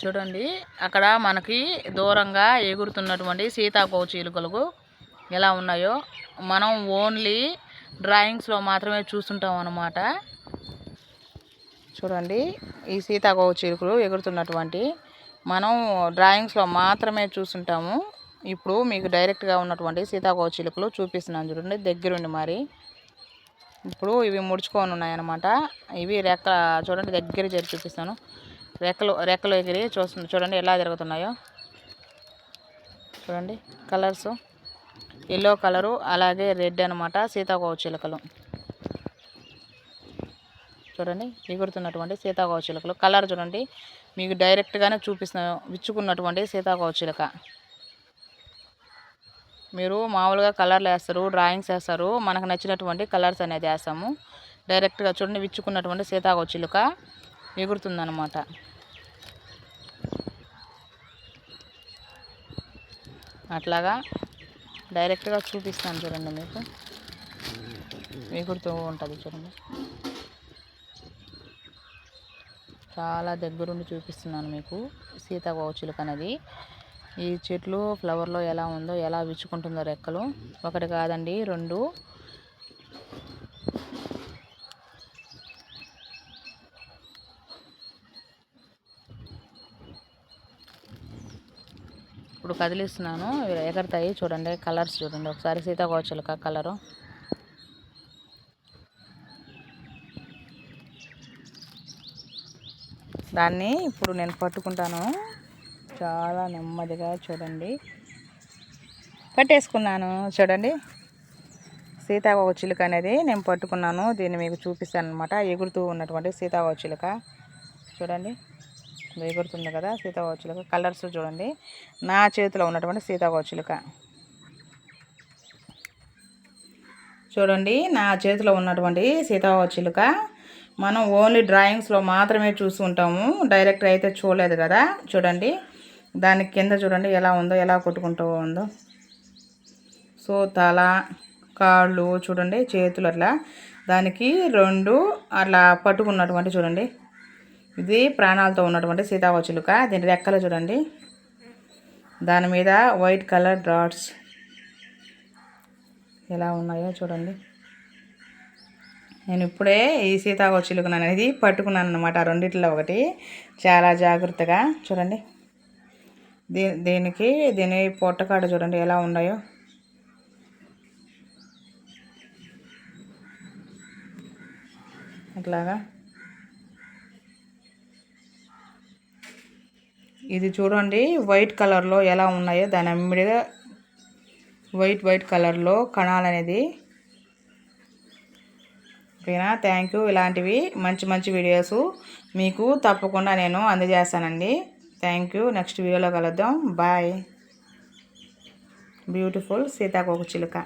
చూడండి అక్కడ మనకి దూరంగా ఎగురుతున్నటువంటి సీతాకోక చిలుకలు ఎలా ఉన్నాయో. మనం ఓన్లీ డ్రాయింగ్స్లో మాత్రమే చూస్తుంటాం అన్నమాట. చూడండి ఈ సీతాకోక చిలుకలు ఎగురుతున్నటువంటి మనం డ్రాయింగ్స్లో మాత్రమే చూస్తుంటాము. ఇప్పుడు మీకు డైరెక్ట్గా ఉన్నటువంటి సీతాకోక చిలుకలు చూపిస్తున్నాను చూడండి దగ్గరుండి మరి. ఇప్పుడు ఇవి ముడుచుకొని ఉన్నాయన్నమాట. ఇవి రెక్క చూడండి దగ్గర చేరి చూపిస్తాను. రెక్కలు రెక్కలు ఎగిరి చూస్తుంది చూడండి ఎలా తిరుగుతున్నాయో చూడండి కలర్స్. ఎల్లో కలరు అలాగే రెడ్ అనమాట సీతాకోవ చిలుకలు. చూడండి ఎగురుతున్నటువంటి సీతాకోవ చిలుకలు. కలర్ చూడండి మీకు డైరెక్ట్గానే చూపిస్తున్నాను విచ్చుకున్నటువంటి సీతాకోవ చిలుక. మీరు మామూలుగా కలర్లు వేస్తారు డ్రాయింగ్స్ వేస్తారు మనకు నచ్చినటువంటి కలర్స్ అనేది వేస్తాము. డైరెక్ట్గా చూడండి విచ్చుకున్నటువంటి సీతాకోవ చిలుక. ఎగురుతుందన్నమాట. అట్లాగా డైరెక్ట్గా చూపిస్తాను చూడండి మీకు. ఎగురుతూ ఉంటుంది చూడండి. చాలా దగ్గరుండి చూపిస్తున్నాను మీకు సీతాకోక చిలుక అనేది. ఈ చెట్లు ఫ్లవర్లో ఎలా ఉందో ఎలా విచ్చుకుంటుందో రెక్కలు. ఒకటి కాదండి రెండు. ఇప్పుడు కదిలిస్తున్నాను. ఎగరతాయి. చూడండి కలర్స్ చూడండి. ఒకసారి సీతాకోక కలరు? దాన్ని ఇప్పుడు నేను పట్టుకుంటాను. చాలా నెమ్మదిగా చూడండి. పట్టేసుకున్నాను చూడండి సీతాకోక చిలుక అనేది నేను పట్టుకున్నాను. దీన్ని మీకు చూపిస్తాను అనమాట ఎగురుతూ ఉన్నటువంటి సీతాకోక చిలుక చూడండి. వేగుడుతుంది కదా సీతాకోచిలుక కలర్స్ చూడండి. నా చేతిలో ఉన్నటువంటి సీతాకోచిలుక చూడండి నా చేతిలో ఉన్నటువంటి సీతాకోక చిలుక మనం ఓన్లీ డ్రాయింగ్స్లో మాత్రమే చూసుకుంటాము డైరెక్ట్ అయితే చూడలేదు కదా. చూడండి దాని కింద చూడండి ఎలా ఉందో ఎలా కొట్టుకుంటూ ఉందో. సో తల కాళ్ళు చూడండి చేతులు అట్లా. దానికి రెండు అట్లా పట్టుకున్నటువంటి చూడండి. ఇది ప్రాణాలతో ఉన్నటువంటి సీతావచులుక దీని రెక్కలు చూడండి. దాని మీద వైట్ కలర్ డాట్స్ ఎలా ఉన్నాయో చూడండి. నేను ఇప్పుడే ఈ సీతాకోచిలుకను అనేది పట్టుకున్నాను అనమాట రెండిట్లో ఒకటి. చాలా జాగ్రత్తగా చూడండి. దీ దీనికి దీని పొట్టకాడ చూడండి ఎలా ఉన్నాయో. అట్లాగా. ఇది చూడండి వైట్ కలర్లో ఎలా ఉన్నాయో దాని అమ్మిడిగా వైట్ వైట్ కలర్లో కణాలు అనేది ఓకేనా? థ్యాంక్ యూ ఇలాంటివి మంచి మంచి వీడియోస్ మీకు తప్పకుండా నేను అందజేస్తానండి. థ్యాంక్ యూ నెక్స్ట్ వీడియోలో కలుద్దాం. బాయ్ బ్యూటిఫుల్ సీతాకోక చిలుక.